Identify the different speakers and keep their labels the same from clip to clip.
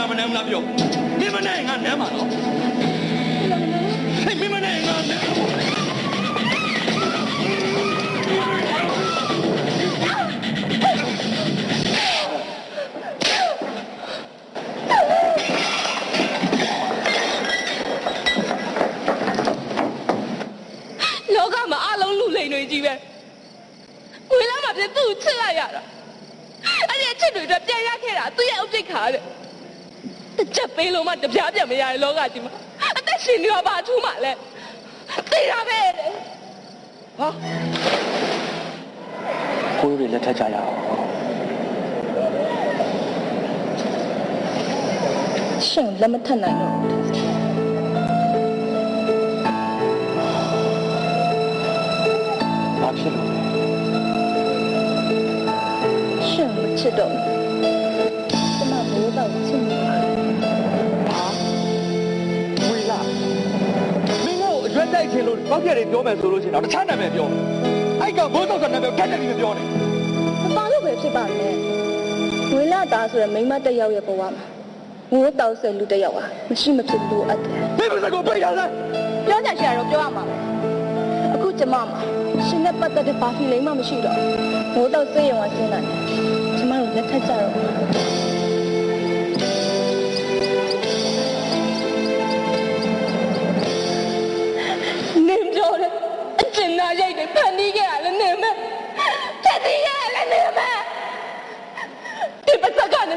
Speaker 1: လားမနိုင်ဘူးလားပြောမင်းမနိုင်ငါနမ်းပါနော်ဟဲ့မင်းမနိုင်ငါနမ်း
Speaker 2: လောကမှာအလုံးလူလိန်တွေကြီးပဲငွေလာမှပြသူ့ကိုချစ်လိုက်ရတာအဲ့ဒီအချစ်တွေအတွက်ပြန်ရခဲ့တာသူ့ရဲ့အုပ်ပိတ်ခါတဲ့ တစ်ချက်ပေးလို့မှတပြားပြန်မရတဲ့လောကကြီးမှာအသက်ရှင်နေတော့ဘာထူးမှလဲသိတာပဲတဲ့
Speaker 1: ဟာ
Speaker 3: ကိုယ်တွေလက်ထပ်ကြရအောင်
Speaker 2: ရှင်လက်မထက်နိုင်တော့
Speaker 3: ဘာဖြစ်လို့လဲ
Speaker 2: ရှင်မချစ်တော့ က်တို
Speaker 1: က်ချင်လို့ကောက်ပြက်တွေပြောမယ်ဆိုလို့ရှိရင်တော့တခြားနာမည်ပြောအဲ့ကဘိုးတော့ကနာမည်ကတ်တယ်ပြီးပြောတယ်
Speaker 2: မပါလို့ပဲဖြစ်ပါနဲ့ငွေလာသားဆိုတဲ့မိန်းမတစ်ယောက်ရဲ့ဘဝမှာငိုးတောက်ဆယ်လူတစ်ယောက်ဟာမရှိမဖြစ်လို့အပ်တယ်
Speaker 1: မင်းမစကောပြေးရလား
Speaker 2: ပြောကြရှာတော့ပြောရမှာပဲအခုကျမမှာရှင်နဲ့ပတ်သက်တဲ့ဘာဖီလိမ့်မှမရှိတော့ဘိုးတော့စိတ်ရုံကစဉ်းစားတယ်ကျမတို့လက်ထက်ကြတော့ အကျဉ်းသားရိုက်တယ်ဖန်တီးခဲ့ရလဲနေမဲ့ချက်တီးရလဲနေမဲ့ဒီပတ်စကနေ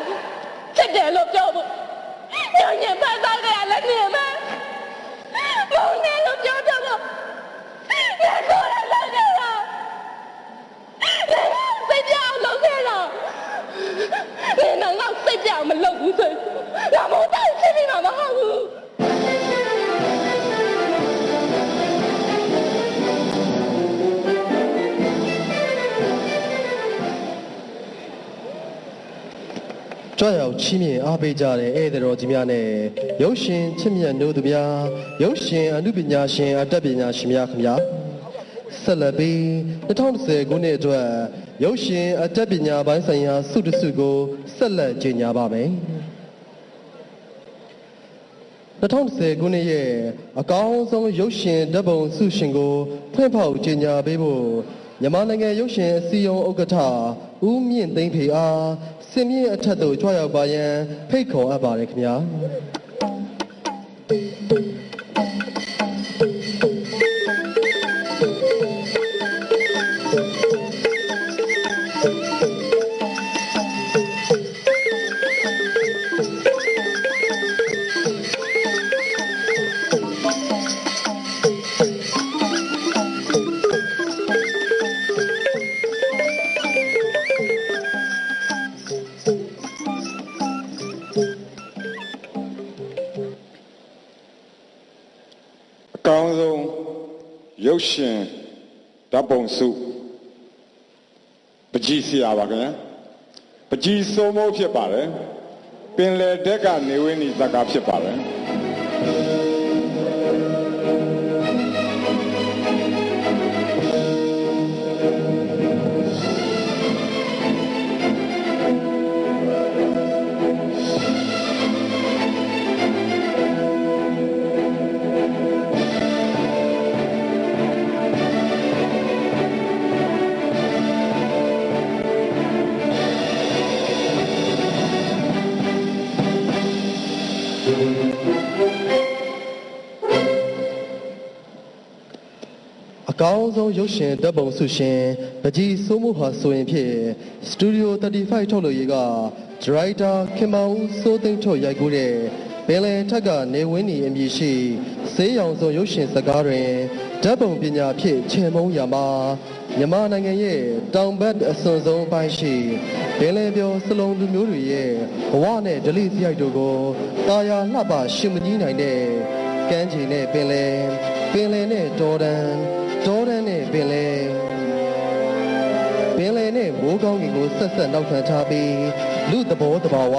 Speaker 2: ချက်တယ်လို့ပြောဖို့ညညဖန်သားခဲ့ရလဲနေမဲ့မု
Speaker 4: ရောက်ချီးမြှင့်အားပေးကြတဲ့ဧည့်သည်တော်ကြီးများနဲ့ရုပ်ရှင်ချစ်မြတ်တို့သူများရုပ်ရှင်အမှုပညာရှင်အတတ်ပညာရှင်များခင်ဗျာဆက်လက်ပြီး2010ခုနှစ်အတွက်ရုပ်ရှင်အတတ်ပညာပိုင်းဆိုင်ရာဆုတဆုကိုဆက်လက်ကြေညာပါမယ်2010ခုနှစ်ရဲ့အကောင်းဆုံးရုပ်ရှင်ဓာတ်ပုံဆုရှင်ကိုဖွင့်ဖောက်ကြေညာပေးဖို့ မြန်မာနိုင်ငံရုပ်ရှင်အစည်းအရုံးဥက္ကဋ္ဌဦးမြင့်သိန်းဖေအားစင်မြင့်အထက်သို့ကြွရောက်ပါရန်ဖိတ်ခေါ်အပ်ပါတယ်ခင်ဗျာ
Speaker 5: ကောင်းဆုံးရုပ်ရှင်ဓာတ်ပုံစုပကြီးဆရာပါခင်ဗျာပကြီးစိုးမိုးဖြစ်ပါတယ်ပင်လယ်တက်ကနေဝင်းဤဇာကာဖြစ်ပါတယ်
Speaker 4: အကောင်းဆုံးရုပ်ရှင်ဓာတ်ပုံဆုရှင်ပကြီးစိုးမှုဟာဆိုရင်ဖြင့်စတူဒီယို35ထုတ်လို့ရေးကဒရိုက်တာခင်မောင်ဦးစိုးသိန်းထုတ်ရိုက်ကူးတဲ့ပင်လယ်ထက်ကနေဝင်းနေအမည်ရှိဆေးရောင်စုံရုပ်ရှင်စကားတွင်ဓာတ်ပုံပညာဖြင့်ချေမုံရမှာမြန်မာနိုင်ငံရဲ့တောင်ဘက်အစွန်ဆုံးအပိုင်းရှိပင်လယ်ပြောစလုံးလူမျိုးတွေရဲ့ဘဝနဲ့ဒလိစရိုက်တို့ကိုတာယာလှပရှင်မကြီးနိုင်တဲ့ကမ်းခြေနဲ့ပင်လယ်ပင်လယ်နဲ့တောတန်းတောတန်းနဲ့ ပင်လယ်ပင်လယ်နဲ့မိုးကောင်းကင်ကိုဆက်ဆက်နောက်ခံထားပြီးလူသဘောတဘာဝ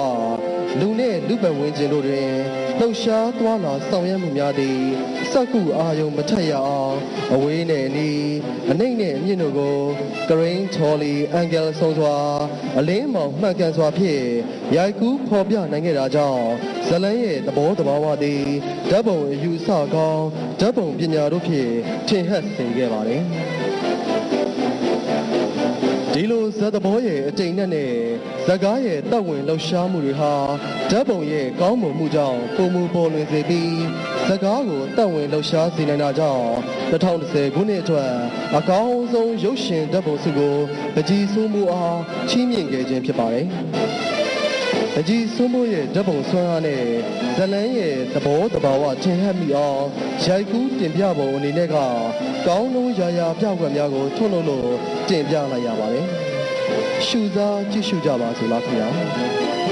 Speaker 4: လူနဲ့လူပတ်ဝန်းကျင်တို့တွင်လှုပ်ရှားသွားလာဆောင်ရွက်မှုများသည်စက္ကူအာယုံမထက်ရအောင်အဝေးနဲ့အနီးအနှိမ့်နဲ့အမြင့်တို့ကိုဂရင်းချော်လီအန်ဂယ်ဆုံးစွာအလင်းမောင်မှန်ကန်စွာဖြင့်ရိုက်ကူးဖော်ပြနိုင်ခဲ့တာကြောင့်ဇလန်းရဲ့သဘောတဘာဝသည်ဓာတ်ပုံအယူအဆကောင်းဓာတ်ပုံပညာတို့ဖြင့်ထင်ဟပ်စေခဲ့ပါတယ် ဒီလိုဇက်သဘောရဲ့အတိမ်နဲ့နဲ့ဇက်ကားရဲ့တပ်ဝင်လှုပ်ရှားမှုတွေဟာဓာတ်ပုံရဲ့ကောင်းမွန်မှုကြောင့်ပုံမူပေါ်လွင်စေပြီးဇက်ကားကိုတပ်ဝင်လှုပ်ရှားစေနိုင်တာကြောင့်2010ခုနှစ်အတွက်အကောင်းဆုံးရုပ်ရှင်ဓာတ်ပုံစုကိုပကြီးစိုးမှုအားချီးမြှင့်ခဲ့ခြင်းဖြစ်ပါတယ်။ အကြီးစိုးမိုးရဲ့ဓာတ်ပုံဆွမ်းအားနဲ့ဇလန်းရဲ့သဘောတဘာဝထင်ဟပ်မိအောင်ရိုက်ကူးတင်ပြပုံအနေနဲ့ကကောင်းလုံးရာရာပြောက်ကွက်များကိုထုတ်လုပ်လို့တင်ပြလိုက်ရပါတယ်။ရှုစားကြည့်ရှုကြပါစို့လားခင်ဗျာ။